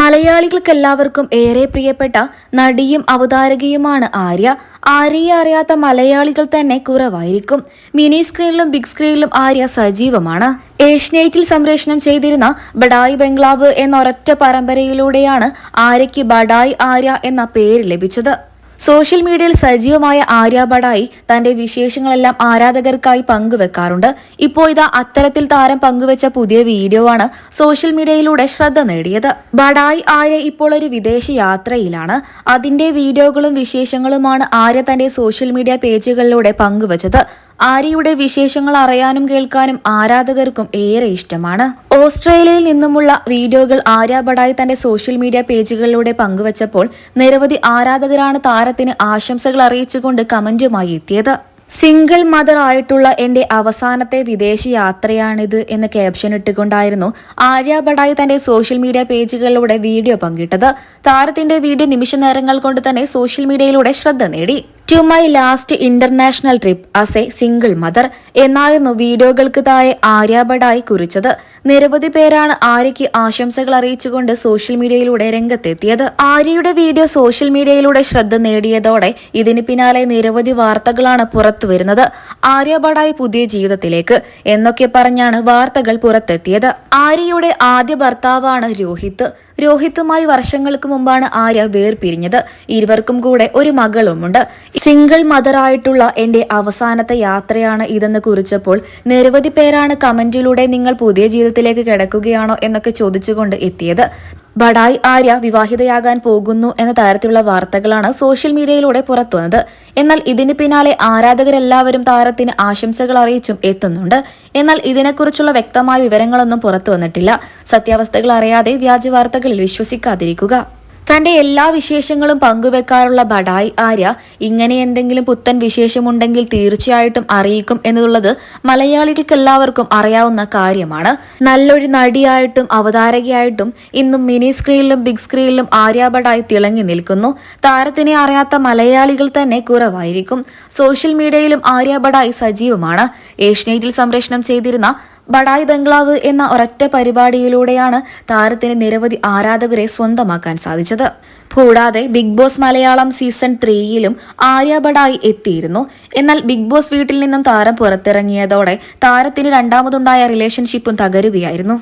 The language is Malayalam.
മലയാളികൾക്കെല്ലാവർക്കും ഏറെ പ്രിയപ്പെട്ട നടിയും അവതാരകയുമാണ് ആര്യ. ആര്യയെ അറിയാത്ത മലയാളികൾ തന്നെ കുറവായിരിക്കും. മിനി സ്ക്രീനിലും ബിഗ് സ്ക്രീനിലും ആര്യ സജീവമാണ്. ഏഷ്യനൈറ്റിൽ സംപ്രേഷണം ചെയ്തിരുന്ന ബഡായി ബംഗ്ലാവ് എന്ന ഒരൊറ്റ പരമ്പരയിലൂടെയാണ് ആര്യയ്ക്ക് ബഡായി ആര്യ എന്ന പേര് ലഭിച്ചത്. സോഷ്യൽ മീഡിയയിൽ സജീവമായ ആര്യാഭടായി തന്റെ വിശേഷങ്ങളെല്ലാം ആരാധകർക്കായി പങ്കുവെക്കാറുണ്ട്. ഇപ്പോൾ ഇതാ അത്തരത്തിൽ താരം പങ്കുവെച്ച പുതിയ വീഡിയോ ആണ് സോഷ്യൽ മീഡിയയിലൂടെ ശ്രദ്ധ നേടിയത്. ബഡായി ആര്യ ഇപ്പോൾ ഒരു വിദേശ യാത്രയിലാണ്. അതിന്റെ വീഡിയോകളും വിശേഷങ്ങളുമാണ് ആര്യ തന്റെ സോഷ്യൽ മീഡിയ പേജുകളിലൂടെ പങ്കുവച്ചത്. ആര്യയുടെ വിശേഷങ്ങൾ അറിയാനും കേൾക്കാനും ആരാധകർക്കും ഏറെ ഇഷ്ടമാണ്. ഓസ്ട്രേലിയയിൽ നിന്നുമുള്ള വീഡിയോകൾ ആര്യ ബഡായി തന്റെ സോഷ്യൽ മീഡിയ പേജുകളിലൂടെ പങ്കുവച്ചപ്പോൾ നിരവധി ആരാധകരാണ് താരത്തിന് ആശംസകൾ അറിയിച്ചുകൊണ്ട് കമന്റുമായി എത്തിയത്. സിംഗിൾ മദർ ആയിട്ടുള്ള എന്റെ അവസാനത്തെ വിദേശ യാത്രയാണിത് എന്ന് ക്യാപ്ഷൻ ഇട്ടുകൊണ്ടായിരുന്നു ആര്യ ബഡായി തന്റെ സോഷ്യൽ മീഡിയ പേജുകളിലൂടെ വീഡിയോ പങ്കിട്ടത്. താരത്തിന്റെ വീഡിയോ നിമിഷ നേരങ്ങൾ കൊണ്ട് തന്നെ സോഷ്യൽ മീഡിയയിലൂടെ ശ്രദ്ധ നേടി. To my last international trip as a single mother എന്നായിരുന്നു വീഡിയോകൾക്ക് താഴെ ആര്യാഭടായി കുറിച്ചത്. നിരവധി പേരാണ് ആര്യയ്ക്ക് ആശംസകൾ അറിയിച്ചുകൊണ്ട് സോഷ്യൽ മീഡിയയിലൂടെ രംഗത്തെത്തിയത്. ആര്യയുടെ വീഡിയോ സോഷ്യൽ മീഡിയയിലൂടെ ശ്രദ്ധ നേടിയതോടെ ഇതിന് പിന്നാലെ നിരവധി വാർത്തകളാണ് പുറത്തുവരുന്നത്. വരുന്നത് ബഡായി പുതിയ ജീവിതത്തിലേക്ക് എന്നൊക്കെ പറഞ്ഞാണ് വാർത്തകൾ പുറത്തെത്തിയത്. ആര്യയുടെ ആദ്യ ഭർത്താവാണ് രോഹിത്. രോഹിത്തുമായി വർഷങ്ങൾക്ക് മുമ്പാണ് ആര്യ വേർപിരിഞ്ഞത്. ഇരുവർക്കും കൂടെ ഒരു മകളുമുണ്ട്. സിംഗിൾ മദറായിട്ടുള്ള എന്റെ അവസാനത്തെ യാത്രയാണ് ഇതെന്ന് കുറിച്ചപ്പോൾ നിരവധി പേരാണ് കമന്റിലൂടെ നിങ്ങൾ പുതിയ ജീവിതത്തിലേക്ക് കിടക്കുകയാണോ എന്നൊക്കെ ചോദിച്ചുകൊണ്ട് എത്തിയത്. ബഡായ് ആര്യ വിവാഹിതയാകാൻ പോകുന്നു എന്ന തരത്തിലുള്ള വാർത്തകളാണ് സോഷ്യൽ മീഡിയയിലൂടെ പുറത്തുവന്നത് എന്നാൽ ഇതിന് പിന്നാലെ ആരാധകരെല്ലാവരും താരത്തിന് ആശംസകൾ അറിയിച്ചും എത്തുന്നുണ്ട്. എന്നാൽ ഇതിനെക്കുറിച്ചുള്ള വ്യക്തമായ വിവരങ്ങളൊന്നും പുറത്തു വന്നിട്ടില്ല. സത്യാവസ്ഥകൾ അറിയാതെ വ്യാജ വാർത്തകളിൽ വിശ്വസിക്കാതിരിക്കുക. തന്റെ എല്ലാ വിശേഷങ്ങളും പങ്കുവെക്കാറുള്ള ബഡായി ആര്യ ഇങ്ങനെ എന്തെങ്കിലും പുത്തൻ വിശേഷമുണ്ടെങ്കിൽ തീർച്ചയായിട്ടും അറിയിക്കും എന്നുള്ളത് മലയാളികൾക്ക് എല്ലാവർക്കും അറിയാവുന്ന കാര്യമാണ്. നല്ലൊരു നടിയായിട്ടും അവതാരകയായിട്ടും ഇന്നും മിനി സ്ക്രീനിലും ബിഗ് സ്ക്രീനിലും ആര്യ ബഡായി തിളങ്ങി നിൽക്കുന്നു. താരത്തിനെ അറിയാത്ത മലയാളികൾ തന്നെ കുറവായിരിക്കും. സോഷ്യൽ മീഡിയയിലും ആര്യ ബഡായി സജീവമാണ്. ഏഷ്യനെറ്റിൽ സംപ്രേഷണം ചെയ്തിരുന്ന ബഡായി ബംഗ്ലാവ് എന്ന ഒരൊറ്റ പരിപാടിയിലൂടെയാണ് താരത്തിന് നിരവധി ആരാധകരെ സ്വന്തമാക്കാൻ സാധിച്ചത്. കൂടാതെ ബിഗ് ബോസ് മലയാളം സീസൺ ത്രീയിലും ആര്യ ബഡായി എത്തിയിരുന്നു. എന്നാൽ ബിഗ് ബോസ് വീട്ടിൽ നിന്നും താരം പുറത്തിറങ്ങിയതോടെ താരത്തിന് രണ്ടാമതുണ്ടായ റിലേഷൻഷിപ്പും തകരുകയായിരുന്നു.